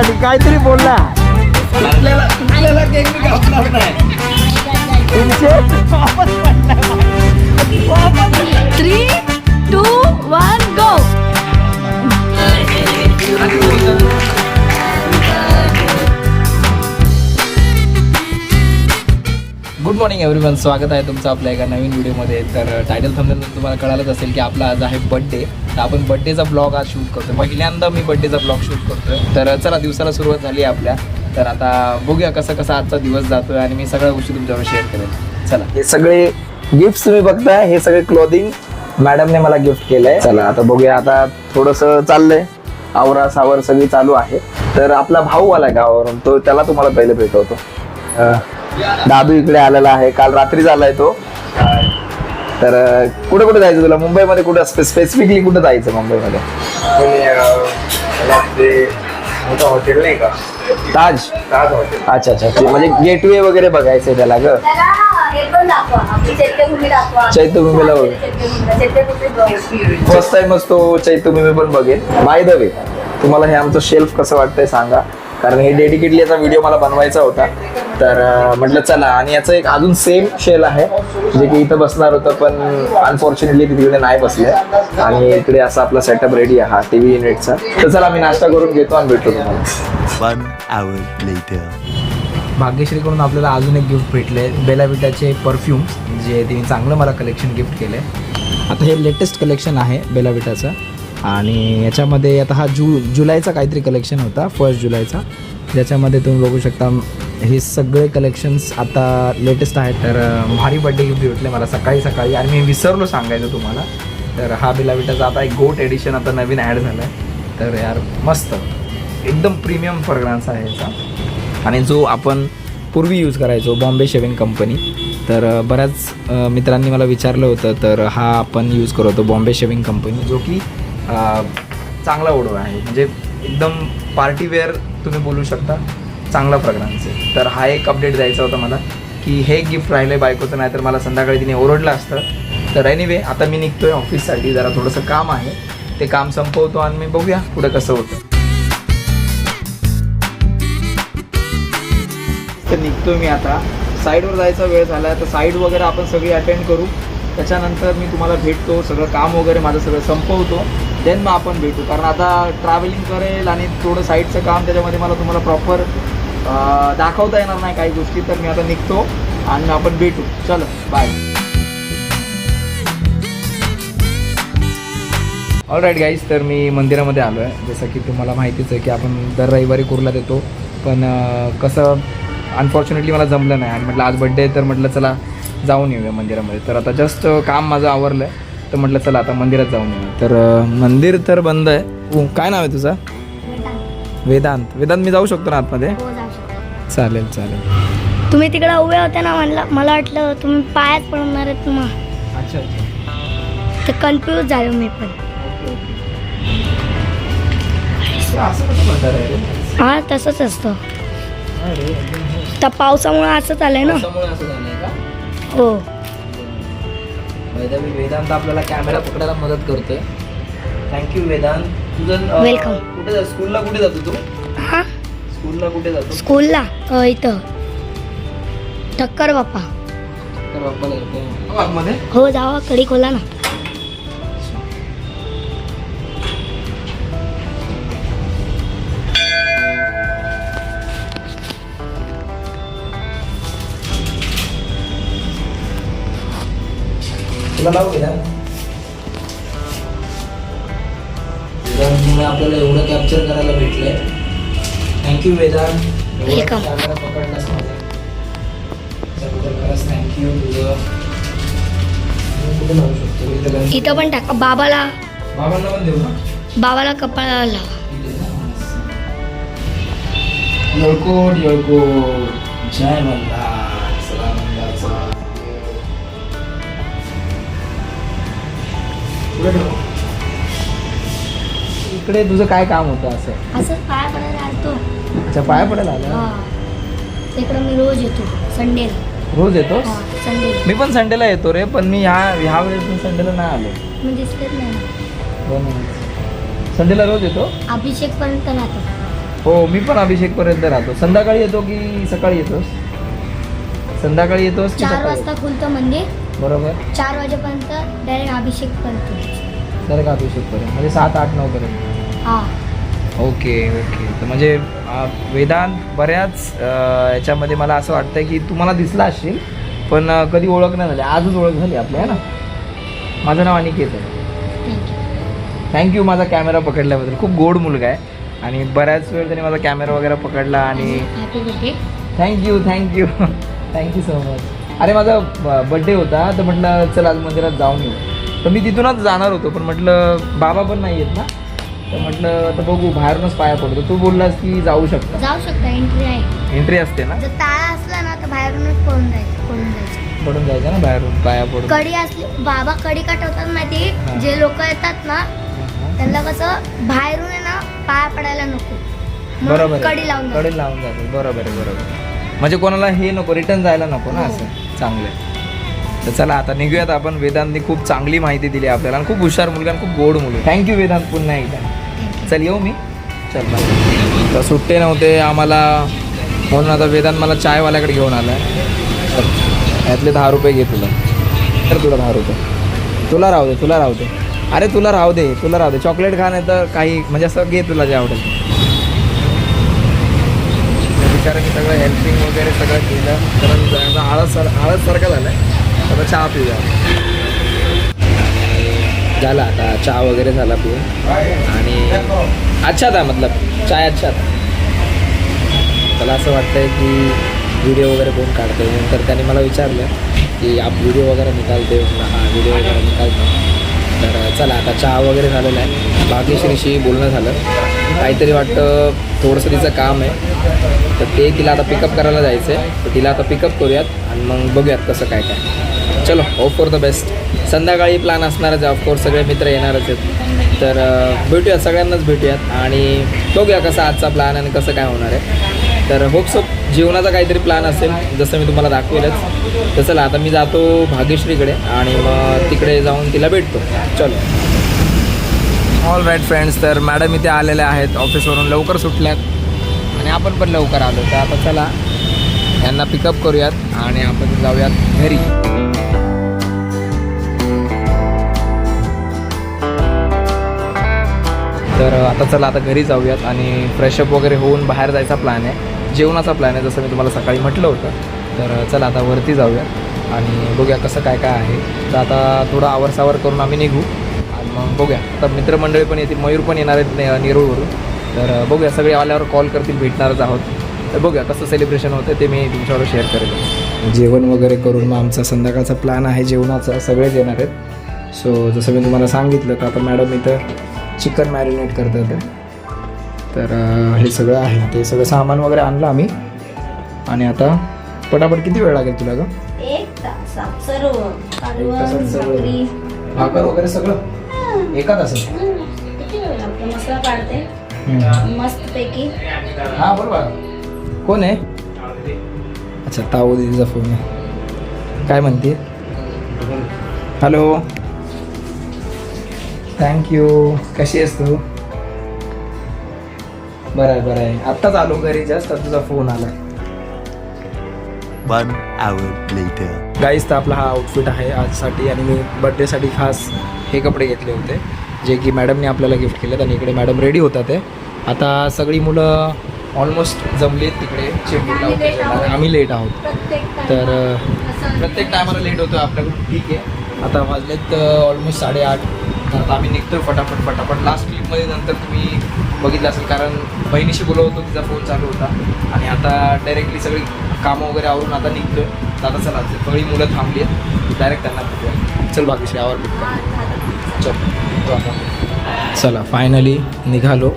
तुझ्यासाठी काहीतरी बोलला. Three two one go good morning everyone स्वागत आहे तुमचं आपल्या एका नवीन व्हिडिओमध्ये. तर टायटल थंबनेल तुम्हाला कळालंच असेल की आपला आज आहे बड्डे तर आपण बड्डेचा ब्लॉग आज शूट करतोय. पहिल्यांदा मी बड्डेचा ब्लॉग शूट करतोय. तर चला दिवसाला सुरुवात झाली आहे आपल्या. तर आता बघूया कसं कसा आजचा दिवस जातोय आणि मी सगळ्या गोष्टी तुमच्यावर शेअर करेन. चला. हे सगळे गिफ्ट तुम्ही बघताय. हे सगळे क्लोदिंग मॅडमने मला गिफ्ट केलंय. चला आता बघूया. आता थोडस चाललंय. आवरा सावर सगळी चालू आहे. तर आपला भाऊ आलाय गावावरून. तो त्याला तुम्हाला पहिले भेटवतो. दादू इकडे आलेला आहे. काल रात्री झालाय तो. तर कुठे कुठे जायचं तुला? मुंबईमध्ये कुठं स्पेसिफिकली कुठं जायचं मुंबईमध्ये? हॉटेल नाही का? ताज? ताज हॉटेल अच्छा अच्छा म्हणजे गेटवे वगैरे बघायचंय त्याला ग. हे चैत्यभूमीला फर्स्ट टाइमच तो चैत्यभूमी पण बघेन. बाय द वे तुम्हाला हे आमचं शेल्फ कसं वाटतंय सांगा. कारण हे डेडिकेटली याचा व्हिडिओ मला बनवायचा होता. तर म्हटलं चला आणि याचं एक अजून सेम शेल आहे जे की इथं बसणार होतं पण अनफॉर्च्युनेटली तिकडे नाही बसले आणि इकडे असा आपला सेटअप रेडी आहे हा टी व्ही युनिटचा तर चला मी नाश्ता करून घेतो आणि भेटतो तुम्हाला. भाग्यश्रीकडून आपल्याला अजून एक गिफ्ट भेटले बेलाविटाचे परफ्यूम जे तिने चांगलं मला कलेक्शन गिफ्ट केलं आहे आता हे लेटेस्ट कलेक्शन आहे बेलाविटाचं. आणि याच्यामध्ये आता हा जू जुलैचा काहीतरी कलेक्शन होता फर्स्ट जुलैचा. ज्याच्यामध्ये तुम्ही बघू शकता हे सगळे कलेक्शन्स आता लेटेस्ट आहेत. तर भारी बड्डे गिफ्ट भेटले मला सकाळी सकाळी. आणि मी विसरलो सांगायचं तुम्हाला. तर हा बिलाविटाचा आता एक गोट एडिशन आता नवीन ॲड झाला आहे तर यार मस्त. एकदम प्रीमियम फ्रग्रान्स आहे याचा. आणि जो आपण पूर्वी यूज करायचो बॉम्बे शेविंग कंपनी तर बऱ्याच मित्रांनी मला विचारलं होतं. तर हा आपण यूज करतो बॉम्बे शेविंग कंपनी जो की चांगला ओढो आहे. म्हणजे एकदम पार्टीवेअर तुम्ही बोलू शकता चांगला फ्रग्रान्स आहे. तर हा एक अपडेट द्यायचा होता मला की हे गिफ्ट राहिलं आहे बायकोचं नाही तर मला संध्याकाळी तिने ओरडलं असतं. तर एनिवे आता मी निघतो आहे ऑफिससाठी जरा थोडंसं काम आहे. ते काम संपवतो आणि मी बघूया पुढे कसं होतं. तर निघतो मी आता. साईडवर जायचा वेळ झाला आहे तर साईड वगैरे आपण सगळी अटेंड करू. त्याच्यानंतर मी तुम्हाला भेटतो सगळं काम वगैरे माझं सगळं संपवतो. देन मग आपण भेटू. कारण आता ट्रॅव्हलिंग करेल आणि थोडं साईडचं काम त्याच्यामध्ये मला तुम्हाला प्रॉपर दाखवता येणार नाही काही गोष्टी. तर मी आता निघतो आणि आपण भेटू. चलो बाय ऑल राईट गाईज तर मी मंदिरामध्ये आलो आहे जसं की तुम्हाला माहितीच आहे की आपण दर रविवारी कुर्ला देतो. पण कसं अनफॉर्च्युनेटली मला जमलं नाही. आणि म्हटलं आज बड्डे आहे तर म्हटलं चला जाऊन येऊया मंदिरामध्ये. तर आता जस्ट काम माझं आवरलं आहे तर म्हटलं चला आता मंदिरात जाऊन तर मंदिर तर बंद आहे. हो, काय नाव आहे तुझं? वेदांत. वेदांत. मी जाऊ शकतो ना आतमध्ये? चालेल चालेल. तुम्ही तिकडे उभे होते ना म्हणलं मला वाटलं तुम्ही पायाच पडणार आहेत मग अच्छा अच्छा. ते कन्फ्यूज झालो मी पण? हा तसंच असतं. त्या पावसामुळे असंच आलंय ना. हो. वैदावी वेदांत आपल्याला कॅमेरा पकडायला मदत करतोय. Thank you Vedant. तुझं अं, Welcome. कुठे जा स्कूलला कुठे जातो तू? हा? स्कूलला कुठे जातो? स्कूलला अ, इथं. ठक्कर बाप्पा. तर बाप्पाला येतो आतमध्ये हो जावा कडी खोला ना. तुला लावू वेदांत वेदांतमुळे आपल्याला एवढं कॅप्चर करायला भेटलंय. थँक्यू वेदांत एवढं Welcome. कॅमेरा पकडलास माझा त्याबद्दल खरंच थँक्यू तुझं. मी कुठे लावू शकतो? इथं गणपती- इथं पण टाका. बाबाला बाबांना पण देऊ ना? बाबाला कपाळाला लावा. जय मल्हार इकडे तुझं काय काम होतं असं? असंच पाया पडायला आलतो. अच्छा पाया पडायला आला? हा. तिकडं मी रोज येतो संडेला रोज येतोस हा संडेला मी पण संडेला येतो रे पण मी ह्या ह्या वेळेस मी संडेला नाही आलो. मी दिसतेच नाही. दोन संडेला रोज येतो? अभिषेक पर्यंत राहतो. हो मी पण अभिषेक पर्यंत राहतो. संध्याकाळी येतो की सकाळी येतोस? संध्याकाळी येतोस की चार सकाळी? वाजता खुलतं मंदिर. बरोबर? चार वाजेपर्यंत डायरेक्ट अभिषेक करतो. तर का अभिषेक पर्यंत म्हणजे सात आठ नऊ पर्यंत. हा. Okay okay. तर म्हणजे अ, वेदांत बऱ्याच अ, याच्यामध्ये मला असं वाटतं की तुम्हाला दिसला असशील पण अ, कधी ओळख नाही झाली. आजच ओळख झाली आपल्या है ना? माझं नाव अनिकेत आहे. थँक्यू थँक्यू माझा कॅमेरा पकडल्याबद्दल. खूप गोड मुलगा आहे. आणि बऱ्याच वेळ त्याने माझा कॅमेरा वगैरे पकडला आणि happy birthday thank you thank you thank you so much अरे माझा बड्डे होता तर म्हटलं चल आज मंदिरात जाऊन येऊ. तर मी तिथूनच जाणार होतो पण म्हटलं बाबा पण नाही आहेत ना. तर म्हटलं आता बघू बाहेरूनच पाया पडतो. तू बोललास की जाऊ शकता. जाऊ शकता एंट्री आहे. एंट्री असते ना? जर ताळा असला ना तर बाहेरूनच पळून जायचं पळून जायचं. पडून जायचं ना बाहेरून पाया पडून. कडी असली बाबा कडी का ठेवतात हा. माहिती जे लोक येतात ना त्यांना कसं बाहेरून आहे ना पाया पडायला नको. बरोबर. कडी लावून कडे लावून जातात. बरोबर आहे बरोबर. म्हणजे कोणाला हे नको रिटर्न जायला नको ना हो. असं. चांगलं आहे. तर चला आता निघूयात आपण. वेदांतनी खूप चांगली माहिती दिली आपल्याला आणि खूप हुशार मुलगा आणि खूप गोड मुलगा. थँक्यू वेदांत पुन्हा एकदा. चल येऊ मी? चल बाय तर सुट्टे नव्हते आम्हाला म्हणून आता वेदांत मला चायवाल्याकडे घेऊन आला यातले दहा रुपये घे तुला. तर तुला दहा रुपये. तुला राहू दे तुला राहू दे. अरे तुला राहू दे तुला राहू दे. चॉकलेट खा नाही तर काही म्हणजे असं घे तुला जे आवडेल. बिचाराने सगळं हेल्पिंग वगैरे सगळं केलं. कारण जरा आळस आळस सारखा झाला आहे आता चहा पिऊया. झाला आता. चहा वगैरे झाला पिऊन. आणि अच्छा था मतलब चाय अच्छा था त्याला असं वाटतंय की व्हिडिओ वगैरे कोण काढते नंतर त्याने मला विचारलं की आप व्हिडिओ वगैरे निकालते हा व्हिडिओ वगैरे निकालतो. तर चला आता चहा वगैरे झालेला आहे. भाग्यश्रीशी बोलणं झालं. काहीतरी वाटतं थोडंसं तिचं काम आहे. तर ते तिला आता पिकअप करायला जायचं आहे तर तिला आता पिकअप करूयात आणि मग बघूयात कसं काय काय. चलो होप फॉर द बेस्ट संध्याकाळी प्लॅन असणारच आहे ऑफकोर्स सगळे मित्र येणारच आहेत. तर भेटूयात सगळ्यांनाच भेटूयात. आणि बघूया कसा आजचा प्लॅन आणि कसं काय होणार आहे. तर होप्सो जेवणाचा काहीतरी प्लॅन असेल जसं मी तुम्हाला दाखवेलच. तर चला आता मी जातो भाग्यश्रीकडे आणि मग तिकडे जाऊन तिला भेटतो. चलो. ऑल राईट फ्रेंड्स तर मॅडम इथे आलेल्या आहेत. ऑफिसवरून लवकर सुटल्यात. आणि आपण पण लवकर आलो. तर आता चला यांना पिकअप करूयात आणि आपण जाऊयात घरी. तर आता चला आता घरी जाऊयात आणि फ्रेशअप वगैरे होऊन बाहेर जायचा प्लॅन आहे. जेवणाचा प्लॅन आहे जसं मी तुम्हाला सकाळी म्हटलं होतं. तर चला आता वरती जाऊया आणि बघूया कसं काय काय आहे. तर आता थोडं आवरसावर करून आम्ही निघू आणि मग बघूया. आता मित्रमंडळी पण येतील मयूर पण येणार आहेत ने- नेरूळवरून. तर बघूया सगळे आल्यावर कॉल करतील भेटणारच आहोत. तर बघूया कसं सेलिब्रेशन होतं ते मी तुमच्यावर शेअर करेल. जेवण वगैरे करून मग आमचा संध्याकाळचा प्लॅन आहे जेवणाचा सगळेच येणार आहेत. सो जसं मी तुम्हाला सांगितलं तर आता मॅडम इथं चिकन मॅरिनेट करतात. तर हे सगळं आहे. ते सगळं सामान वगैरे आणलं आम्ही. आणि आता पटापट किती वेळ लागेल तुला ग? भाकर वगैरे सगळं? एका पैकी हा. बरोबर. कोण आहे? अच्छा ताऊ दिदीचा फोन आहे. काय म्हणते? हॅलो. थँक्यू कशी आहेस तू? बरं आहे बरं आहे. आत्ताच आलो घरी जस्ट आता तुझा फोन आला One hour later. गाईस तर आपला हा आउटफिट आहे आजसाठी आणि मी बड्डेसाठी खास हे कपडे घेतले होते जे की मॅडमने आपल्याला गिफ्ट केलेत आणि इकडे मॅडम रेडी होतात आहे आता सगळी मुलं ऑलमोस्ट जमलीत तिकडे चेंबूरला. आम्ही लेट आहोत. तर अ, प्रत्येक टायमाला लेट होतो आपल्याकडून. ठीक आहे. आता वाजलेत ऑलमोस्ट साडेआठ. तर आता आम्ही निघतो फटाफट फटाफट. लास्ट क्लिपमध्ये नंतर तुम्ही बघितलं असेल कारण बहिणीशी बोलत होतो तिचा फोन चालू होता. आणि आता डायरेक्टली सगळी कामं वगैरे आवरून आता निघतोय. तर आता चला सगळी मुलं थांबली आहेत. डायरेक्ट त्यांना भेटूया. चल भाग्यश्री आवर भेटतो चल. चला फायनली निघालो.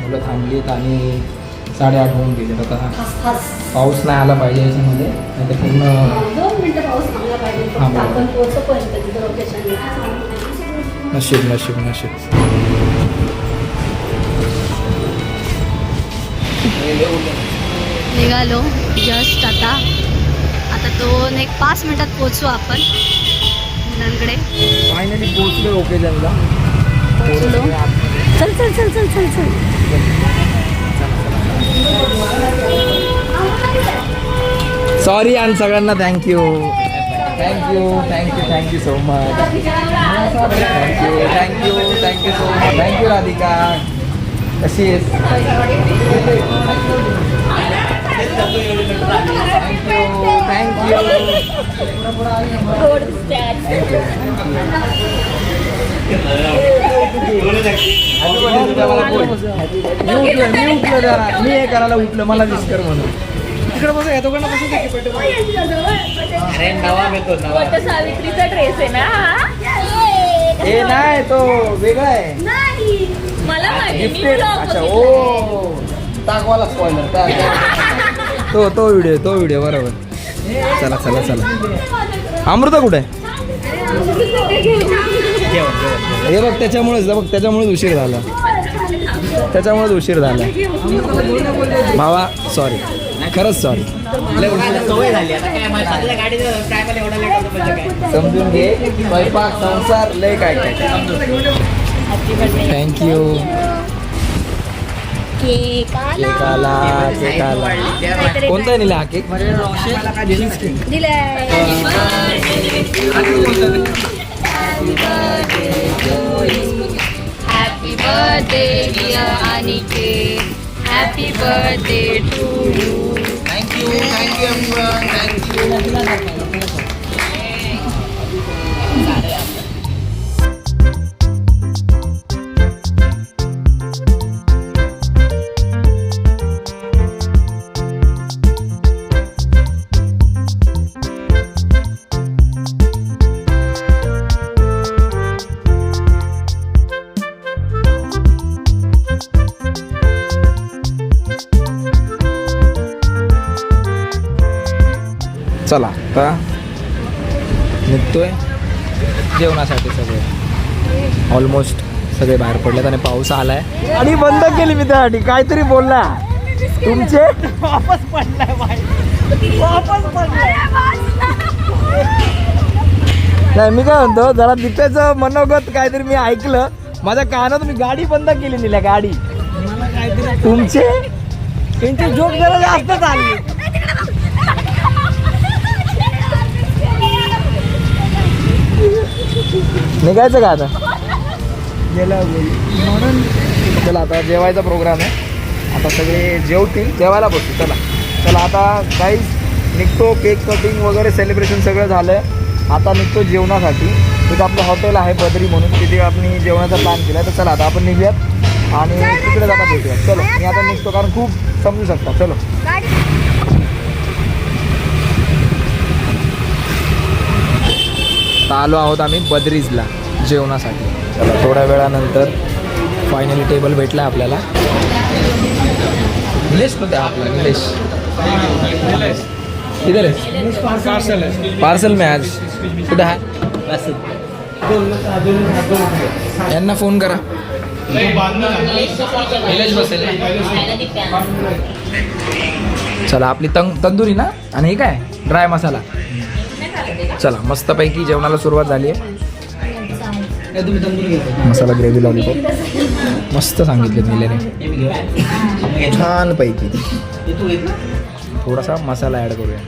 मुलं थांबली आहेत आणि साडेआठ होऊन गेले आता पाऊस नाही आला पाहिजे याच्यामध्ये. नाही तर पूर्ण दोन मिनिटं पाऊस निघालो जस्ट आता. आता दोन एक पाच मिनटात पोचू आपण. मुलांकडे. फायनली पोचलो ओके जंगला पोचलो चल चल चल चल चल चल. सॉरी आणि सगळ्यांना thank you thank you thank you thank you so much thank you thank you thank you so much thank you Radhika कशी आहेस थँक्यू मी उठलोय मी उठलो जरा मी हे करायला उठलो मला विश कर म्हणून तिकडे बघा या दोघांना बसू वट सावित्रीचा ड्रेस आहे ना हा? हे नाही तो वेगळा आहे. मला माहिती मी गिफ्टेड vlog अच्छा. ओ टाकवाला स्पॉइलर तो तो व्हिडिओ तो व्हिडिओ बरोबर. चला चला चला. अमृता कुठे? आहे हे बघ त्याच्यामुळेच बघ त्याच्यामुळेच उशीर झाला. त्याच्यामुळेच उशीर झाला. भावा सॉरी खरंच सॉरी समजून घे स्वयंपाक संसार लय काय काय. थँक्यू केक आला. केक आला केक आला काहीतरी कोणता नेला हा केक दिलंय happy birthday dear Anike happy birthday to you thank you thank you thank you चला आता निघतोय. जेवणासाठी सगळे. ऑलमोस्ट सगळे बाहेर पडलेत आणि पाऊस आलाय. आणि बंद केली मी त्यासाठी काहीतरी बोलला. तुमचे? वापस पडलाय नाही मी काय म्हणतो जरा दीपेचं मनोगत काहीतरी मी ऐकलं. माझ्या कानात मी गाडी बंद केली निल्या गाडी. तुमचे? त्यांचे जोक जरा जास्त चालले निघायचं का आता? गेला म्हणून चला आता जेवायचा प्रोग्राम आहे. आता सगळे जेवतील जेवायला बसू. चला. चला आता काही निघतो केक कटिंग वगैरे सेलिब्रेशन सगळं झालं. आता निघतो जेवणासाठी. तिथं आपलं हॉटेल आहे बद्री म्हणून. तिथे आपण जेवणाचा प्लॅन केला तर चला आता आपण निघूयात. आणि तिकडे जाता भेटूयात. चलो मी आता निघतो कारण खूप समजू शकता. चलो. आता आलो आहोत आम्ही बद्रीजला जेवणासाठी. चला थोड्या वेळानंतर फायनली टेबल भेटला आपल्याला. निलेश कुठे आपला? निलेश. आहे पार्सल पार्सल में आज. कुठे आहे? यांना फोन करा. निलेश बसेल. चला आपली तंग तंदुरी ना? आणि हे काय? ड्राय मसाला. चला मस्तपैकी जेवणाला सुरुवात झाली आहे. मसाला ग्रेव्ही लॉलीपॉप मस्त सांगितले निलेने छान पैकी थोडासा मसाला ॲड करूया.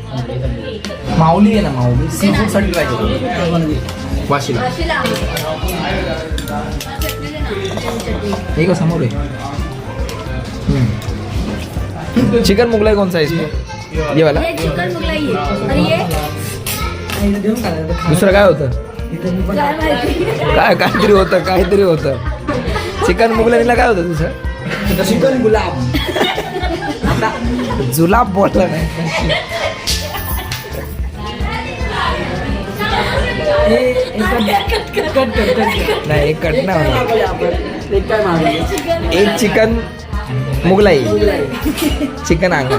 माऊली आहे ना माऊली? सी फूडसाठी ट्राय करू वाशीला. हे का समोर आहे? चिकन मुगलाई कौन सा है इसमें ये वाला? चिकन मुगलाई आहे. हे दुसरं काय होतं? काय माहिती. काय काहीतरी होतं काहीतरी होतं. चिकन मुगलानीला काय होतं तुझं चिकन गुलाब. जुलाब बोलला नाही. नाही एक कट नाही होणार. एक चिकन मुगलाई. चिकन अंगा.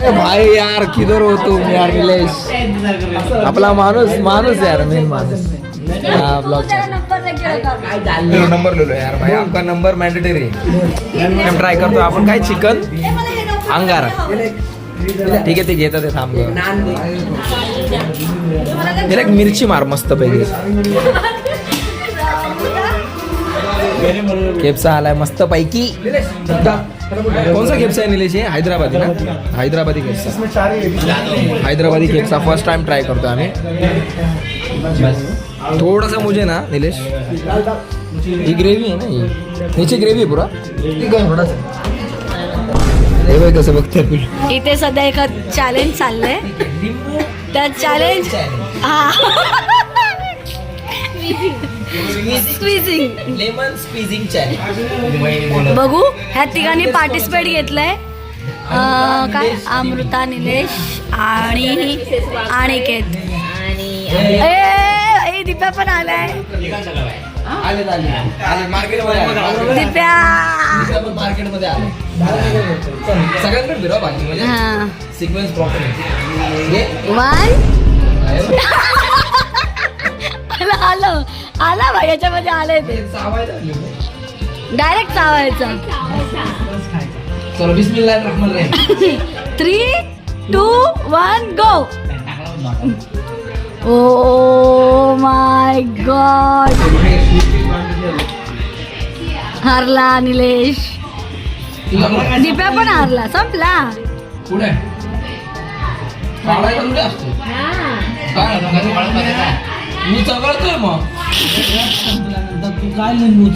भाई यार किधर हो तुम यार निलेश? आपला माणूस माणूस यार मेन माणूस. हा ब्लॉग नंबर ले लो यार भाई आपका नंबर मैंडेटरी हम ट्राय करतो आपण काय चिकन? अंगार. ठीक आहे ते घेतात ते थांब. एक मिरची मार मस्त पैकी. केपसा आलाय मस्त पैकी. कोणसा केपसा आहे निलेश हे? हैदराबादी ना? हैदराबादी केपसा हैदराबादी केपसा फर्स्ट टाइम ट्राय करतो आम्ही। थोडासा मुझे ना निलेश ही ग्रेव्ही आहे ना ही. नीचे ग्रेव्ही आहे पुरा. हे बघ कसं आपण. इथे सध्या एक चॅलेंज चाललंय. त्या चॅलेंज हा. स्क्विझिंग लेमन स्क्वीजिंग चॅलेंज बघू ह्या तिघांनी पार्टिसिपेट घेतलंय. अं, काय? अमृता निलेश आणि अनिकेत. ए, ए दिप्या पण आलाय. आले आले आले. मार्केटमध्ये आले. दिप्या. मार्केटमध्ये आले. सगळ्यांकडे फिरवा बाकी म्हणजे हा. सिक्वेन्स प्रॉपर वन आलं आलं. आला भाई याच्यामध्ये आलंय ते. डायरेक्ट चावायचं चलो बिस्मिल्लाह रहमान Rahim. Three two one go oh my god हारला निलेश. दिप्या पण हारला संपला. पुढे. मी चघळतोय मग. तू काय लिंबू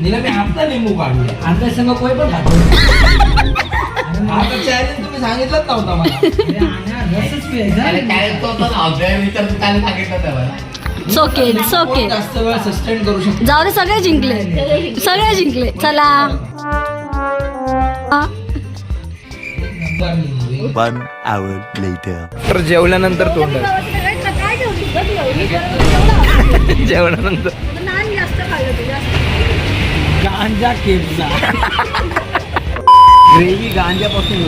निला मी आता लिंबू काढले. संग कोय पण खातो. आता चॅलेंज तुम्ही सांगितलंच नव्हता मला. रसच जाऊ दे सगळे जिंकले. सगळे जिंकले. चला. One hour later. तर जेवल्यानंतर तोंड जेवल्यानंतर गांजा केपचा ग्रेव्ही गांजापासून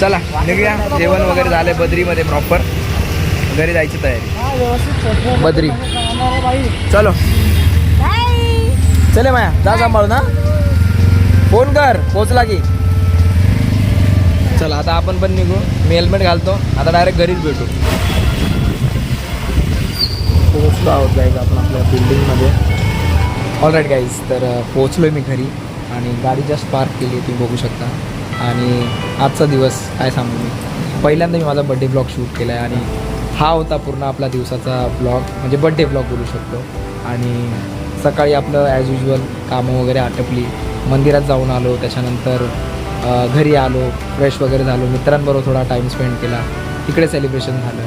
चला निघूया. जेवण वगैरे झाले बद्रीमध्ये प्रॉपर घरी जायची तयारी. बद्री. चलो. चले माया जा सांभाळू ना फोन कर पोचला की. चला आता आपण पण निघू. मी हेल्मेट घालतो. आता डायरेक्ट घरीच भेटू. पोचलो आहोत गाईज आपण आपल्या बिल्डिंगमध्ये ऑल राईट गाईज तर पोचलो आहे मी घरी. आणि गाडी जस्ट पार्क केली आहे तुम्ही बघू शकता. आणि आजचा दिवस काय सांगू मी. पहिल्यांदा मी माझा बड्डे ब्लॉग शूट केला आहे आणि हा होता पूर्ण आपला दिवसाचा ब्लॉग म्हणजे बड्डे ब्लॉग बोलू शकतो. आणि सकाळी आपलं ॲज युजल कामं वगैरे आटपली. मंदिरात जाऊन आलो त्याच्यानंतर घरी आलो फ्रेश वगैरे झालो मित्रांबरोबर थोडा टाईम स्पेंड केला. तिकडे सेलिब्रेशन झालं.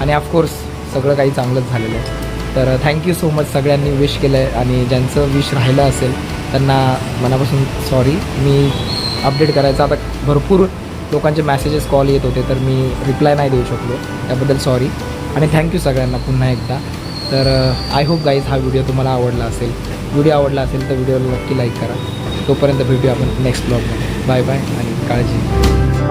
आणि ऑफकोर्स सगळं काही चांगलंच झालेलं आहे. तर थँक्यू सो मच सगळ्यांनी विश केलं आहे आणि ज्यांचं विश राहिलं असेल त्यांना मनापासून सॉरी मी अपडेट करायचा आता भरपूर लोकांचे मेसेजेस कॉल येत होते तर मी रिप्लाय नाही देऊ शकलो. त्याबद्दल सॉरी आणि थँक्यू सगळ्यांना पुन्हा एकदा. तर आय होप गाईज हा व्हिडिओ तुम्हाला आवडला असेल. व्हिडिओ आवडला असेल तर व्हिडिओला नक्की लाईक करा. तोपर्यंत भेटूया आपण नेक्स्ट ब्लॉगमध्ये बाय बाय आणि काळजी.